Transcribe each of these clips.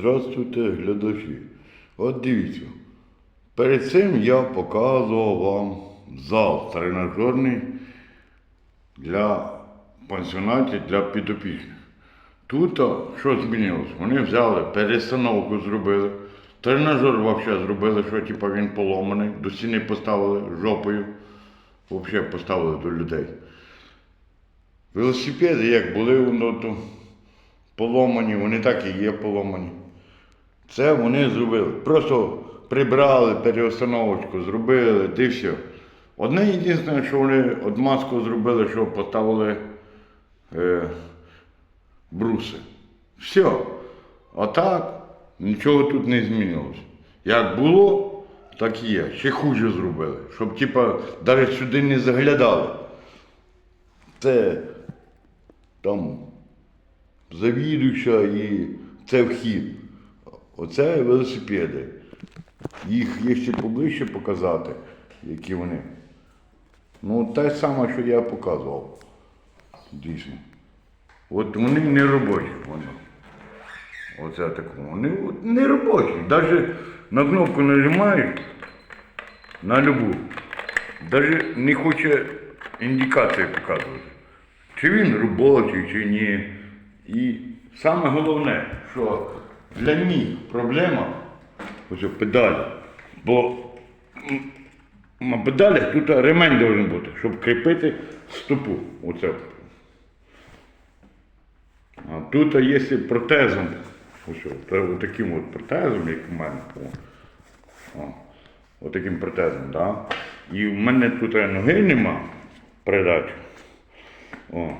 Здравствуйте, глядачі. От дивіться. Перед цим я показував вам зал тренажерний для пансіонатів для підопічних. Тут що змінилось? Вони взяли, перестановку зробили. Тренажер взагалі зробили, що типу, він поломаний, до стіни поставили жопою. Взагалі поставили до людей. Велосипеди, як були воно то поломані, вони так і є поломані. Це вони зробили. Просто прибрали переустановочку, зробили, де все. Одне єдине, що вони одмазку зробили, що поставили е, бруси. Все. А так нічого тут не змінилося. Як було, так і є. Ще хуже зробили. Щоб типа навіть сюди не заглядали. Це там завідуюча і це вхід. Оце велосипеди. Їх є ще поближче показати, які вони. Ну, те саме, що я показував. Дійсно. От вони не робочі. Воно. Оце такому. Вони от не робочі. Навіть на кнопку нажимаєш на любу. Навіть не хоче індикації показувати. Чи він робочий, чи ні. І саме головне, що для них проблема ось педалі. Бо на педалях тут ремень має бути, щоб кріпити стопу. Оце. А тут є протезом. Ось, от, таким от протезом, як у мене. О. Отаким протезом, да? І в мене тут ноги нема передачі. О.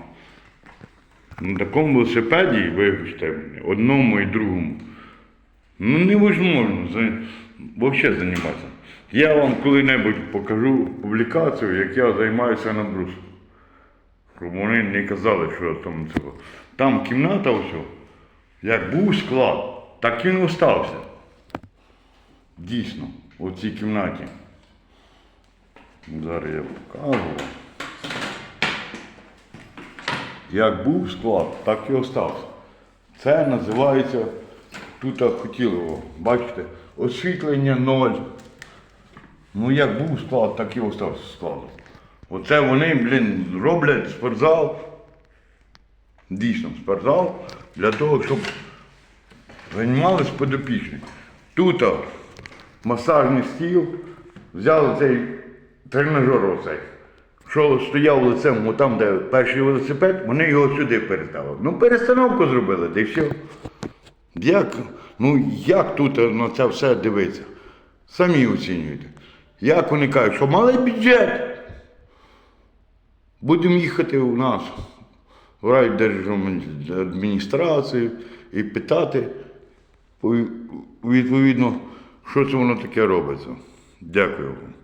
На такому велосипеді, вибачте, мені, одному і другому. Ну невозможно за- взагалі займатися. Я вам коли-небудь покажу публікацію, як я займаюся на бруску. Щоб вони не казали, що там цього. Там кімната все. Як був склад, так він остався. Дійсно, у цій кімнаті. Зараз я покажу. Як був склад, так і остався. Це називається, тут хотіли, бачите, освітлення ноль. Ну як був склад, так і остався складом. Оце вони, блін, роблять спортзал, дійсно спортзал, для того, щоб займалися підопічні. Тут масажний стіл, взяли цей тренажер оцей. Що стояв лицем там, де перший велосипед, вони його сюди переставили. Ну, перестановку зробили, де все. Як, ну, як тут на це все дивиться? Самі оцінюєте. Як вони кажуть, що малий бюджет. Будемо їхати у нас в райдержадміністрацію і питати відповідно, що це воно таке робиться. Дякую вам.